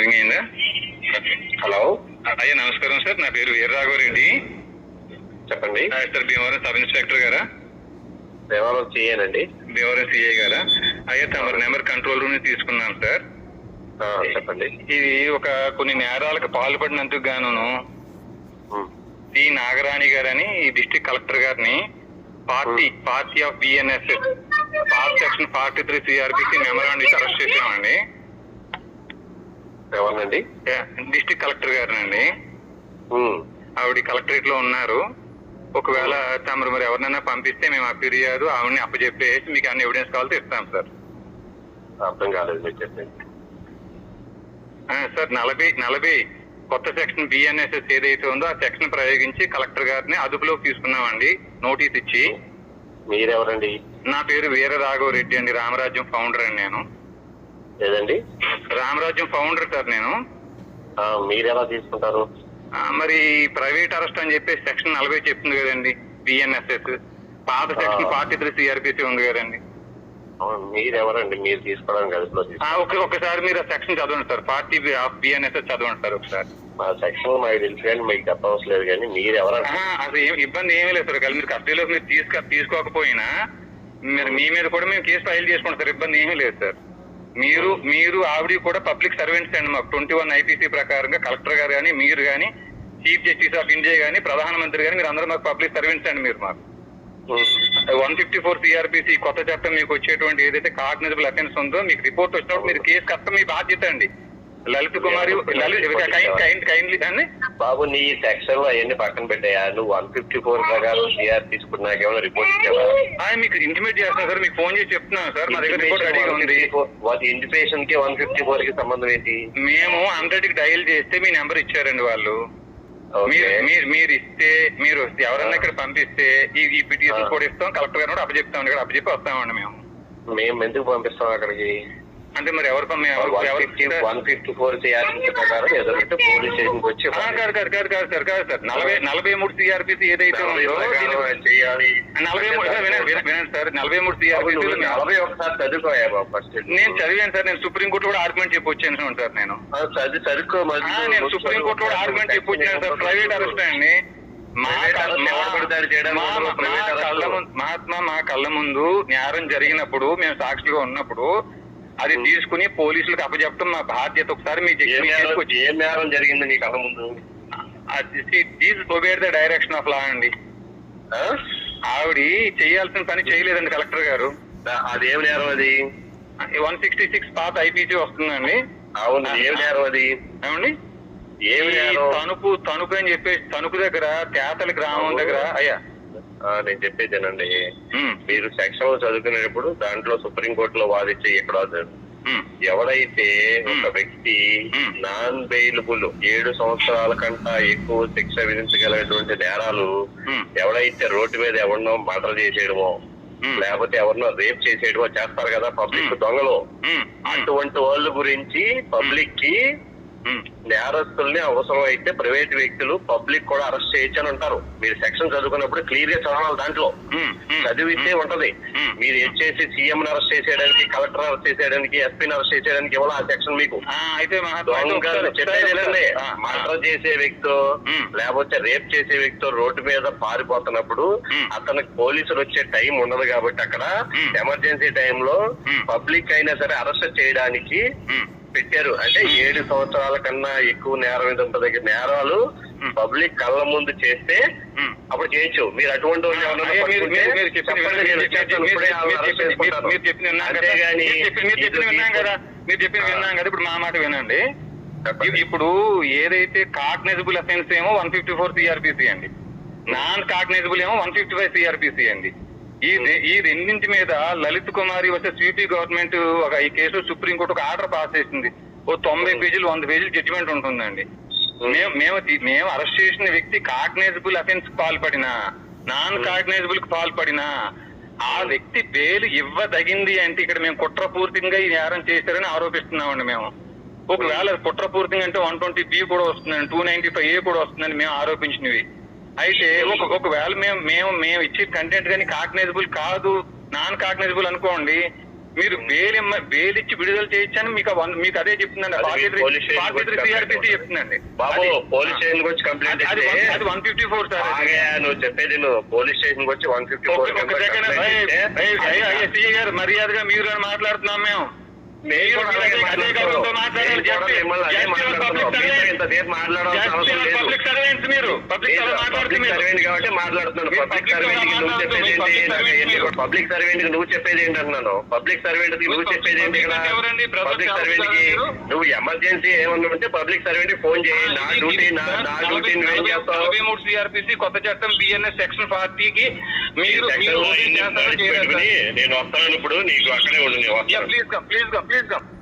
Ring అయిందా hello? అయ్యా నమస్కారం సార్. నా పేరు వీరరాఘవరెడ్డి. చెప్పండి. సార్ భీమవరం సబ్ ఇన్స్పెక్టర్ గారా? దేవాలయం చేయనండి భీమవరం సిఐ గారా? అయ్యా తమ నెంబర్ కంట్రోల్ రూమ్ తీసుకున్నాను సార్. చెప్పండి. ఇది ఒక కొన్ని నేరాలకు పాల్పడినందుకు గాను సి. నాగరాణి గారని డిస్ట్రిక్ట్ కలెక్టర్ గారిని party party of BNS part section forty three CrPC memorandum arrest చేసామండి ఎవరినండి డిస్ట్రిక్ట్ కలెక్టర్ గారినండి. ఆవిడ కలెక్టరేట్లో ఉన్నారు. ఒకవేళ తమరు మరి ఎవరినైనా పంపిస్తే మేము ఆ ఫిర్యాదు ఆవిడని అప్పచెప్పేసి మీకు అన్ని ఎవిడెన్స్ కావాలితే ఇస్తాం సార్. అర్థం కాలేదు మీరు సార్ నలభై నలభై కొత్త సెక్షన్ బిఎన్ఎస్ఎస్ ఏదైతే ఉందో ఆ సెక్షన్ ప్రయోగించి కలెక్టర్ గారిని అదుపులోకి తీసుకున్నామండి నోటీస్ ఇచ్చి. మీరెవరండి? నా పేరు వీర రాఘవరెడ్డి అండి రామరాజ్యం ఫౌండర్ అండి నేను. లేదండి రామరాజ్యం ఫౌండర్ సార్ నేను. మీరెలా తీసుకుంటారు? మరి ప్రైవేట్ అరెస్ట్ అని చెప్పేసి సెక్షన్ నలభై చెప్తుంది కదండి బిఎన్ఎస్ఎస్ పాత సెక్షన్. ఫార్టీ త్రీ సిఆర్పిసి ఉంది కదండి. మీరెవరండి? మీరు తీసుకోవడానికి ఒకసారి మీరు ఆ సెక్షన్ చదవండి సార్ పార్టీ ఆఫ్ బిఎన్ఎస్ఎస్ చదవండి సార్ ఒకసారి. మా సెక్షన్ మాకు తెలుసు కానీ మీకు చెప్పవసరం లేదు కానీ మీరెవరండి? ఆహా, అసలు ఏం ఇబ్బంది ఏమీ లేదు సార్ మీరు కస్టడీలోకి మీరు తీసుక తీసుకోకపోయినా మీరు మీ మీద కూడా మేము కేసు ఫైల్ చేసుకుంటాం సార్ ఇబ్బంది ఏమీ లేదు సార్. మీరు మీరు ఆవిడ కూడా పబ్లిక్ సర్వెంట్స్ అండి మాకు. ట్వంటీ వన్ ఐపీసీ ప్రకారంగా కలెక్టర్ గారు కానీ మీరు కానీ చీఫ్ జస్టిస్ ఆఫ్ ఇండియా కానీ ప్రధానమంత్రి కానీ మీరు అందరూ మాకు పబ్లిక్ సర్వెంట్స్ అండి మీరు మాకు. వన్ ఫిఫ్టీ ఫోర్ సిఆర్పిసి కొత్త చట్టం మీకు వచ్చేటువంటి ఏదైతే కాగ్నిజబుల్ అఫెన్స్ ఉందో మీకు రిపోర్ట్ వచ్చినప్పుడు మీరు కేసు కట్టడం మీ బాధ్యత అండి. లలిత్ కుమారి కైండ్లీ అండి బాబు నీ సెక్షన్లో అవన్నీ పక్కన పెట్టాయా? నువ్వు వన్ ఫిఫ్టీ ఫోర్ ప్రకారం సిఆర్ తీసుకున్నాక ఏమైనా రిపోర్ట్ ఇచ్చావా? మీకు ఇంటిమేట్ చేస్తాను సార్ మీకు ఫోన్ చేసి చెప్తున్నాను సార్ మా దగ్గర రిపోర్ట్ రెడీగా ఉంది. వాటి ఇంటిమేషన్కి వన్ ఫిఫ్టీ ఫోర్కి సంబంధం ఏంటి? మేము హండ్రెడ్కి డయల్ చేస్తే మీ నెంబర్ ఇచ్చారండి వాళ్ళు. మీరు మీరు ఇస్తే మీరు ఎవరన్నా ఇక్కడ పంపిస్తే ఈ ఈ పిటిషన్. కూడా ఇస్తాం కలెక్టర్ గారు కూడా అప్పచెప్తాం ఇక్కడ అప్పచెప్పి వస్తామండి మేము. మేము ఎందుకు పంపిస్తాం అక్కడికి? అంటే మరి ఎవరు పం- ఎవరు వన్ ఎవరు fifty one fifty four CRP ప్రకారం ఎదురుంటే పోలీస్ స్టేషన్ వచ్చి ఆ, కాదు కాదు కాదు కాదు సార్ కాదు సార్. నలభై నలభై మూడు సిఆర్పిసి ఏదైతే నలభై ఉందో ప్రకారం దీన్ని- చేయాలి. నలభై మూడు సార్ వినండి నలభై మూడు సిఆర్పిసి నలభై ఒకసారి చదువుకోయా బాబు ఫస్ట్ నేను చదివాను సార్. నేను సుప్రీం కోర్టు కూడా ఆర్గ్యుమెంట్ చెప్పి వచ్చాను సార్ నేను. చదివి చదువుకో నేను సుప్రీం కోర్టు కూడా ఆర్గ్యుమెంట్ చెప్పి వచ్చాను సార్. ప్రైవేట్ అరెస్ట్ అండి. మహాత్మా మా కళ్ళ ముందు నేరం జరిగినప్పుడు మేము సాక్షిగా ఉన్నప్పుడు అది తీసుకుని పోలీసులకు అప్పచెప్పడం మా బాధ్యత ఒకసారి మీ ఏం నేరం జరిగింది ముందు? This the direction of law అండి? ఆవిడ చేయాల్సిన పని చేయలేదండి కలెక్టర్ గారు. అదేం నేరం అది? వన్ సిక్స్టీ సిక్స్ పాత ఐపీసీ వస్తుందండి. అవును ఏం నేరం అది? ఏమండి? ఏమి తణుకు తణుకు అని చెప్పేసి తణుకు దగ్గర తేతల గ్రామం దగ్గర అయ్యా నేను చెప్పేదేనండి. మీరు సెక్షన్లో చదువుకునేటప్పుడు దాంట్లో సుప్రీం కోర్టులో వాదించి ఎక్కడ ఎవడైతే ఒక వ్యక్తి. నాన్ బెయిలబుల్ ఏడు సంవత్సరాల కంటే ఎక్కువ శిక్ష విధించగలిగినటువంటి నేరాలు ఎవడైతే రోడ్డు మీద ఎవరినో మర్డర్ చేసేయడమో లేకపోతే ఎవరినో రేప్ చేసేయడమో చేస్తారు కదా పబ్లిక్. దొంగలు. అటువంటి వాళ్ళ గురించి పబ్లిక్కి నేరస్తుల్ని అవసరం అయితే ప్రైవేట్ వ్యక్తులు పబ్లిక్ కూడా అరెస్ట్ చేయొచ్చు అని అంటారు. మీరు సెక్షన్ చదువుకున్నప్పుడు క్లియర్గా చదవాలి దాంట్లో చదివితే ఉంటది. మీరు వచ్చేసి సీఎం అరెస్ట్ చేసేయడానికి కలెక్టర్ అరెస్ట్ చేసేయడానికి ఎస్పీని అరెస్ట్ చేసేయడానికి ఇవ్వాలి ఆ సెక్షన్ మీకు? అయితే మర్డర్ చేసే వ్యక్తి. లేకపోతే రేప్ చేసే వ్యక్తి రోడ్డు మీద పారిపోతున్నప్పుడు. అతనికి పోలీసులు వచ్చే టైం ఉండదు కాబట్టి అక్కడ. ఎమర్జెన్సీ టైంలో. పబ్లిక్ అయినా సరే అరెస్ట్ చేయడానికి పెట్టారు. అంటే ఏడు సంవత్సరాల కన్నా ఎక్కువ నేరం మీద దగ్గర నేరాలు. పబ్లిక్ కళ్ళ ముందు చేస్తే. అప్పుడు చేయొచ్చు. మీరు అటువంటి మీరు- చెప్పిన విన్నాం, కదా. ఇది ఇప్పుడు మా మాట వినండి. ఇప్పుడు ఏదైతే కాగ్నైజబుల్ అఫెన్స్ ఏమో వన్ ఫిఫ్టీ ఫోర్ సిఆర్పిసి అండి. నాన్ కాగ్నైజబుల్ ఏమో వన్ ఫిఫ్టీ ఫైవ్ సిఆర్పిసి అండి. ఈ ఈ రెండింటి మీద లలిత్ కుమారి వర్సెస్ స్వీపీ గవర్నమెంట్ ఒక ఈ కేసు సుప్రీంకోర్టు ఒక ఆర్డర్ పాస్ చేసింది. ఓ తొంభై పేజీలు వంద పేజీలు జడ్జిమెంట్ ఉంటుందండి. మేము మేము మేము అరెస్ట్ చేసిన వ్యక్తి కాగ్నైజబుల్ అఫెన్స్ పాల్పడినా నాన్ కాగ్నైజబుల్కి పాల్పడినా ఆ వ్యక్తి బెయిల్ ఇవ్వదగింది అంటే ఇక్కడ మేము కుట్రపూర్తిగా ఈ నేరం చేశారని ఆరోపిస్తున్నామండి మేము. ఒకవేళ కుట్రపూర్తిగా అంటే వన్ ట్వంటీ బి కూడా వస్తుందండి టూ నైన్టీ ఫైవ్ ఏ కూడా వస్తుందని మేము ఆరోపించినవి. అయితే ఒక ఒకవేళ మేము మేము మేము ఇచ్చే కంటెంట్ కానీ కాగ్నైజబుల్ కాదు నాన్ కాగ్నైజబుల్ అనుకోండి మీరు బెయిల్ బెయిల్ ఇచ్చి విడుదల చేయొచ్చని మీకు మీకు అదే చెప్తుందండి సిఆర్పిసి చెప్తుందండి బాబు పోలీస్ స్టేషన్ వచ్చి కంప్లైంట్ అది వన్ ఫిఫ్టీ ఫోర్ సార్ నువ్వు చెప్పేది నువ్వు. పోలీస్ స్టేషన్ వచ్చి వన్ ఫిఫ్టీ ఫోర్ మర్యాదగా మీరు మాట్లాడుతున్నాం మేము. Public servant. కి నువ్వు చెప్పేది మీరు ఏంటి? పబ్లిక్ సర్వెంట్కి నువ్వు చెప్పేది ఏంటి పబ్లిక్ సర్వెంట్కి నువ్వు ఎమర్జెన్సీ ఏమన్నా ఉంటే పబ్లిక్ సర్వెంట్కి ఫోన్ చేయి. నా డ్యూటీ నా నా డ్యూటీ నువ్వేం చేస్తావు? నలభై మూడు సిఆర్పిసి కొత్త చట్టం బిఎన్ఎస్ సెక్షన్ ఫార్టీకి మీరు నేను వస్తాను ఇప్పుడు నీకు అక్కడే ఉండు Yeah, వస్తాను. Please 边就